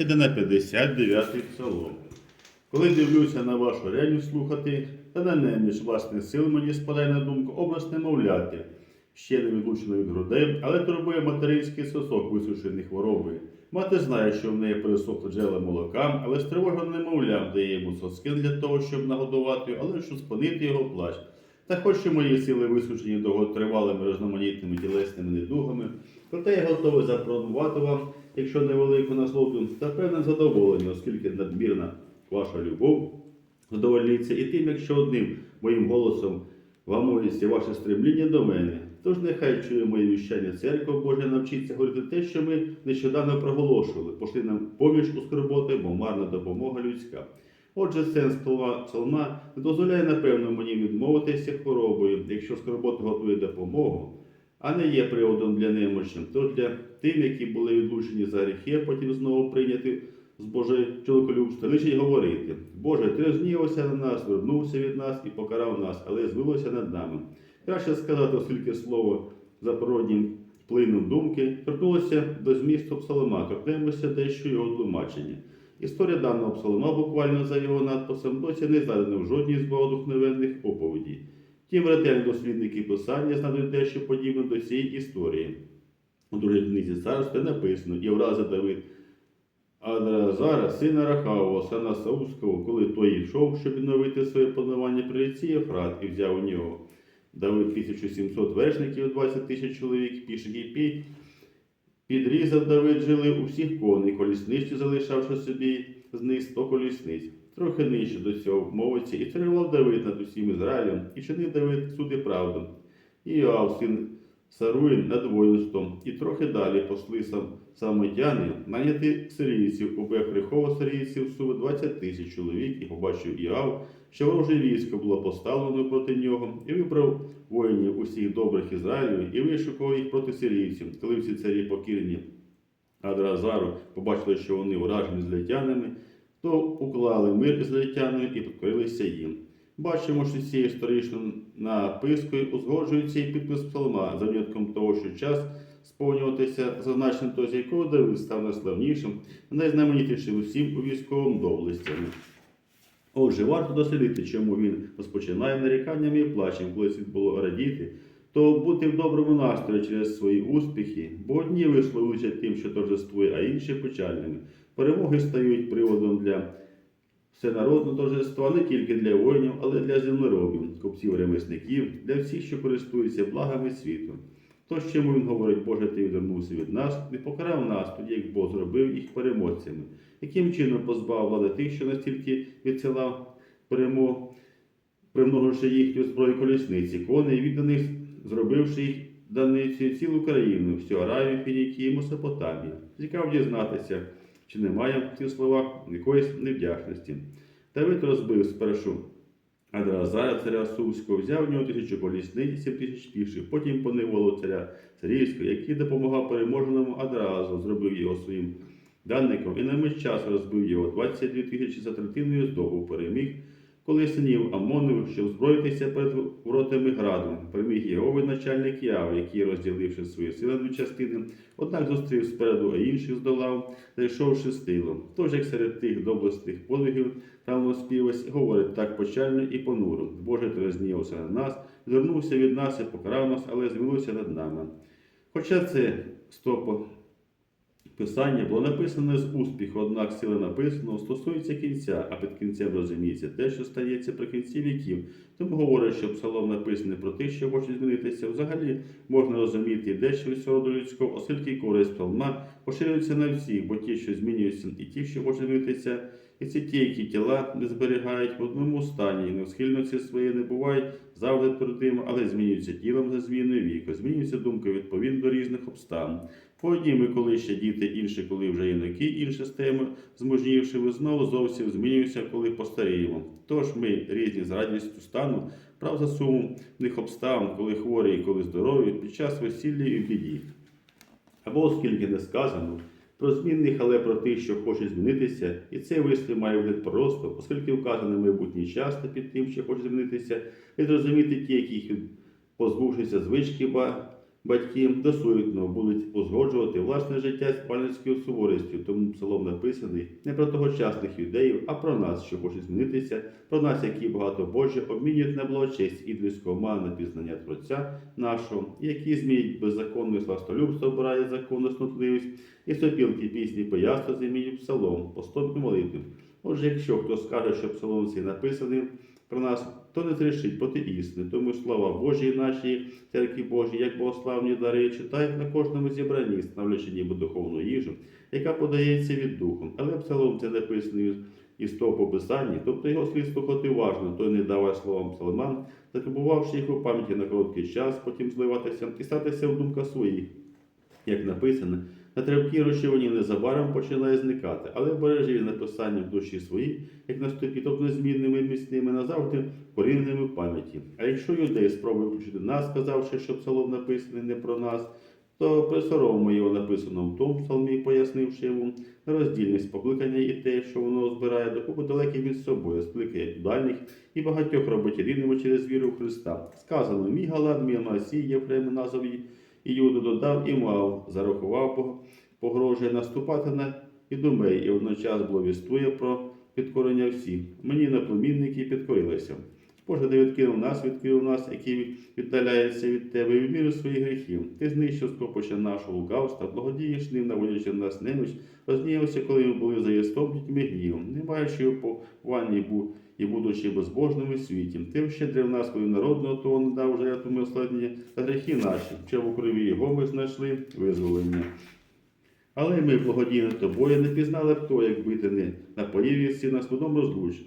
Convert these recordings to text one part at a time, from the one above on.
Йдеться на 59-й псалом. Коли дивлюся на вашу реальність слухати, та на не між власних сил мені спадає на думку образ немовляти, ще не відлучено від грудей, але турбує материнський сосок, висушений хворобою. Мати знає, що в неї пересохло джерела молока, але стривожено немовлям дає йому соски для того, щоб нагодувати, але щоб спинити його плач. Та хоч і мої сили висушені довготривалими різноманітними тілесними недугами, проте я готовий запропонувати вам, якщо невелику насолоду, та певне задоволення, оскільки надмірна ваша любов задовольниться і тим, якщо одним моїм голосом вгамується ваше стремління до мене. Тож нехай чує моє віщання церква Божа навчиться говорити те, що ми нещодавно проголошували. Пошли нам поміч у скорботи, бо марна допомога людська. Отже, сенс псалма- не дозволяє, напевно, мені відмовитися хворобою, якщо скорбота готує допомогу, а не є приводом для немощі, то для тим, які були відлучені за гріхи, потім знову прийняти з Божої чоловіколюбства, лише й говорити: Боже, ти рознівався на нас, вернувся від нас і покарав нас, але звилося над нами. Краще сказати, оскільки слово за природнім плином думки торкнулося до змісту псалма, торкнемося дещо його тлумачення. Історія даного псалма, буквально за його надписом, досі не згадана в жодній з богодухновенних оповідей. Втім, ретельні дослідники писання знайдуть дещо подібне до цієї історії. У другій книзі царства написано і врази Давид Адразара, сина Рахавого, сина Саузького, коли той йшов, щоб відновити своє панування при ріці Єфрат і взяв у нього. Давид 1700 вершників, 20 тисяч чоловік, піших і пій. Підрізав Давид жили у всіх коней, колісниці залишавши собі з них сто колісниць. Трохи нижче до цього мовиться, і царював Давид над усім Ізраїлем, і чинив Давид суди правду. І Йоав, син Саруїн над воїнством, і трохи далі посли сам, самотяни, наняти сирійців, убив Хрихова сирійців суми 20 тисяч чоловік, і побачив Іав, що вороже військо було поставлено проти нього, і вибрав воїнів усіх добрих Ізраїлю, і вишукував їх проти сирійців, коли всі царі покірні Адразару побачили, що вони вражені злетянами, то уклали мир з летянами і підкорилися їм. Бачимо, що з цією історичною напискою узгоджується і підпис псалма за винятком того, що час сповнюватися зазначеним то, з якого Давид став найславнішим, найзнаменітішим усім у військовому доблестями. Отже, варто дослідити, чому він розпочинає наріканнями і плачем, коли слід було радіти, то бути в доброму настрої через свої успіхи, бо одні висловлюються тим, що торжествує, а інші печальними. Перемоги стають приводом для всенародного торжества не тільки для воїнів, але й для землеробів, купців ремесників, для всіх, що користуються благами світу. Тож, чому він говорить, Боже, ти відвернувся від нас, не покарав нас, тоді як Бог зробив їх переможцями, яким чином позбав влади тих, що настільки відсилав перемог, примноживши їхню зброю колісниці, коней, відданих, зробивши їх даницею цілу країну, всю Аравію, Фінікію, Месопотамію. Цікаво дізнатися, чи немає в цих словах якоїсь невдячності. Давид розбив спершу Адразара царя Сумського взяв у нього тисячу колісниць, сім тисяч піших, потім поневолив царя царівського, який допомагав переможеному Адразу, зробив його своїм данником і на мить час розбив його. 22 тисячі за третиною здобув переміг, коли синів Амонових, щоб зброїтися перед воротами граду, переміг його начальник Яв, який, розділивши свої сили на дві частини, однак зустрів спереду, а інших здолав, зайшовши з тилом. Тож, як серед тих доблесних подвигів, там співець говорить так печально і понуро. Боже, ти рознівався на нас, звернувся від нас і покарав нас, але змілився над нами. Хоча це стопо писання було написане з успіху, однак сила написаного стосується кінця, а під кінцем розуміється те, що стається при кінці віків. Тому говорить, що псалом написаний про тих, що хочуть змінитися. Взагалі можна розуміти дещо від роду людського, оскільки користь псалма поширюється на всіх, бо ті, що змінюються, і ті, що хочуть змінитися, і це ті, які тіла не зберігають в одному стані, і невсхильності своєї не бувають завжди твердими, але змінюються тілом за зміною віку, змінюється думка відповідно до різних обставин. По одні ми коли ще діти, інші, коли вже юнаки, інші стаємо змужнівши, ми знову зовсім змінюємося, коли постаріємо. Тож ми різні з радістю стану, прав за сумних обставин, коли хворі і коли здорові, під час весілля і біді. Або оскільки не сказано про змінних, але про тих, що хочуть змінитися, і цей вислів має вигляд просто, оскільки вказано майбутній час та під тим, що хочуть змінитися, і зрозуміти ті, яких позбувшися звички, ба батьки досуетно будуть узгоджувати власне життя з панською суворістю, тому псалом написаний не про тогочасних юдеїв, а про нас, що хочуть змінитися, про нас, які багато Боже обмінюють на благочесть і людського мана пізнання Творця нашого, які зміють беззаконне сластолюбство, обирає законну снотливість, і сопілки пісні поясно замінюють псалом, постом і молитву. Отже, якщо хто скаже, що псалом цей написаний про нас, то не зрішить проти істини, тому слава Божій нашій церкві Божій, як богославні дари, читають на кожному зібранні, ставлячи ніби духовну їжу, яка подається від духу. Але псалом це написаний із того по писанні, тобто його слід слухати уважно, той не давай словам псалман, закупувавши їх у пам'яті на короткий час, потім зливатися і статися в думках своїх. Як написано, на травкі розчавлені незабаром починає зникати, але бережі написання в душі своїй, як на тобто незмінними міцними назавжди порівняними пам'яті. А якщо юдей спробує включити нас, сказавши, що псалом написаний не про нас, то присоромимо його написано в тому псалмі, пояснивши йому роздільність покликання і те, що воно збирає докупи далеких від собою, скликає дальніх і багатьох робить єдиними через віру в Христа. Сказано, мій галат, мій Масій, Єфрем назові, і Юду додав і мав, зарахував, пог- погрожує наступати на Ідумей, і водночас благовістує про підкорення всіх. Мені наплемінники підкорилися. Боже, ти відкинув нас, відкинув нас, які віддаляються від тебе, і в міру своїх гріхів. Ти знищив скопища нашого лукавства, благодієш ним, наводячи нас неміч, рознівався, коли ми були за єстом дітьми гнівом, не маючи уповання і будучи безбожними в світі. Ти вщедрив нас, коли народного того не дав жертву милосердя та гріхи наші, що в крові його ми знайшли визволення. Але ми благодійно тобою не пізнали б то, якби ти не напоїв єсці нас судом розлучно.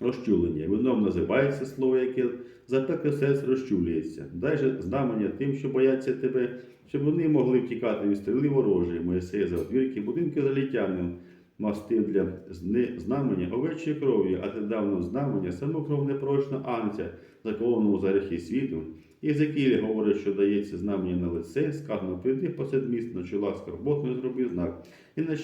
Розчулення. Вином називається слово, яке запекле серце розчулюється. Дай же знамення тим, що бояться тебе, щоб вони могли втікати від стріли ворожої, Моїсея за одвірки, будинки залітяним, мастив для знамення овечої кров'ю, а ти дав нам знамення, саму кров непрочна анця, заколону за гріхи світу. Єзекіль говорить, що дається знамення на лице, сказано, прийди посеред міст на чола скорботною зроби знак. І не,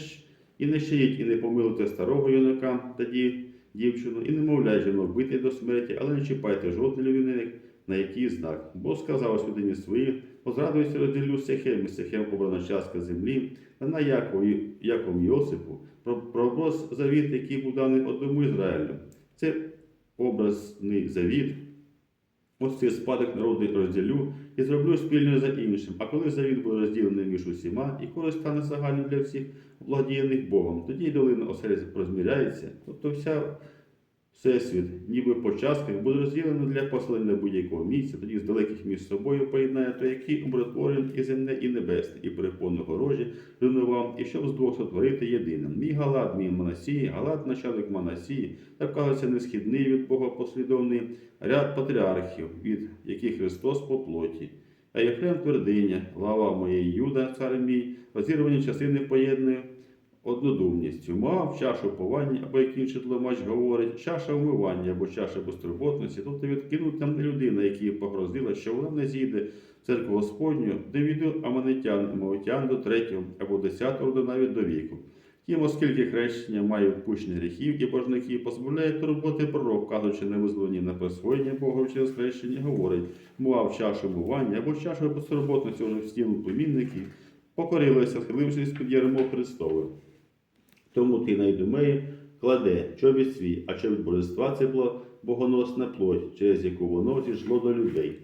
і не щиїть, і не помилуйте старого юнака тоді дівчину, і не мовляй жінок бити до смерті, але не чіпайте жодної людини, на який знак. Бо сказав людині свої, позрадуюся, розділю Сехем, і Сехем обрана частка землі, та на Якові, Яковом Йосипу, про, про завіт, який був даний одному Ізраїлю. Це образний завіт. Ось цей спадок народи розділю і зроблю спільною за іншим. А коли завіт буде розділений між усіма, і користь стане загальним для всіх обладіяних Богом, тоді й долина оселя розміряється, тобто вся всесвіт, ніби по буде розділено для поселення будь-якого місця, тоді з далеких міст собою поєднає, то який умиротворює і земне, і небесне, і перепонно горожі руйнував, і щоб з двох сотворити єдиним. Мій Галат, мій Манасії, Галат, начальник Манасії, так кажеться несхідний від Бога послідовний ряд патріархів, від яких Христос по плоті. А Єфрем твердиня, глава моєї Юда, цар мій, розірвані частини поєднує однодумністю. Мав чашу повання, або як інший тлумач говорить, чаша вмивання або чаша безтурботності, тобто відкинута людина, якій погрозила, що вона не зійде в церкву Господню, де віду аманитян і моотян до третього або десятого роду навіть до віку. Тім, оскільки хрещення має відпущення гріхів і божників, позбавляє турботи пророк, кажучи на визволення на присвоєння Бога через хрещення, говорить, мував чашу мування або чашу безтурботності вже в стіну племінників, покорилися, схилившись під ярмо Христове. Тому ти на Ідумеї кладе чобіт свій, а чобіт божества це була богоносна плоть, через яку воно зійшло до людей.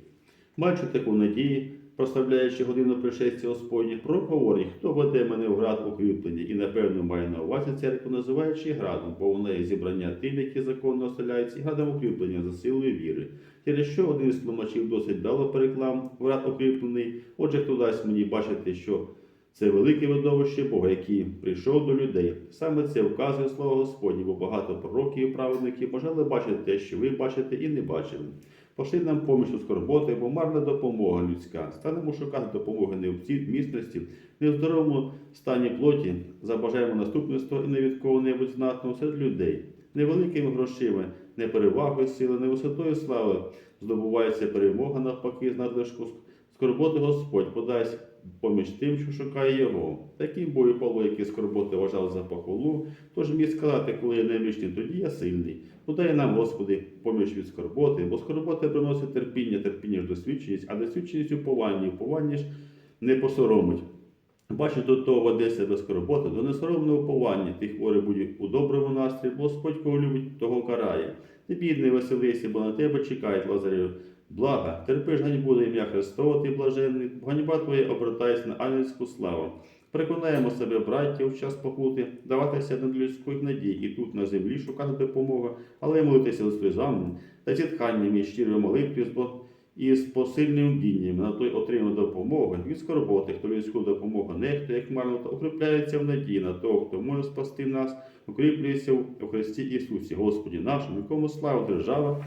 Маючи таку надію, прославляючи годину пришестя Господня, пророк говорить, хто веде мене в град укріплення, і напевно має на увазі церкву, називаючи градом, бо вона є зібрання тим, які законно оселяються, і градом укріплення за силою віри. Через що один з тлумачів досить дало переклам в град укріплений, отже, хто дасть мені бачити, що це велике видовище Бога, який прийшов до людей. Саме це вказує слово Господнє, бо багато пророків і праведників бажали бачити те, що ви бачите і не бачили. Пошли нам поміч у скорботи, бо марна допомога людська. Станемо шукати допомоги не в цій міцності, не в здоровому стані плоті, забажаємо наступництво і не від кого-небудь знатного серед людей. Невеликими грошима, не перевагою сили, не висотою слави здобувається перемога навпаки з надлишку скорботи Господь подасть поміж тим, що шукає його. Таким бою Павло, який скорботи вважав за похвалу, тож міг сказати, коли я немічний, тоді я сильний. Подай нам, Господи, поміж від скорботи, бо скорбота приносить терпіння, терпіння ж досвідченість, а досвідченість уповання, уповання ж не посоромить. Бачиш до того води себе скорботи, до несоромного уповання, ти хворий будь у доброму настрої, бо Господь кого любить, того карає. Ти бідний веселися, бо на тебе чекають Лазарю. Блага, терпиш ганьбу на ім'я Христова, ти блаженний, ганьба твоя обертається на ангельську славу. Переконаємо себе, браття, в час покути, даватися на людську надій і тут на землі шукати допомогу, але молитися з сльозами та зітханням і щирою молитвою і з посильним вдінням на той отримав допомогу від скорботи, хто людську допомогу нехтує, як марно, та укріпляється в надії на того, хто може спасти нас, укріплюється у Христі Ісусі, Господі нашому, якому слава держава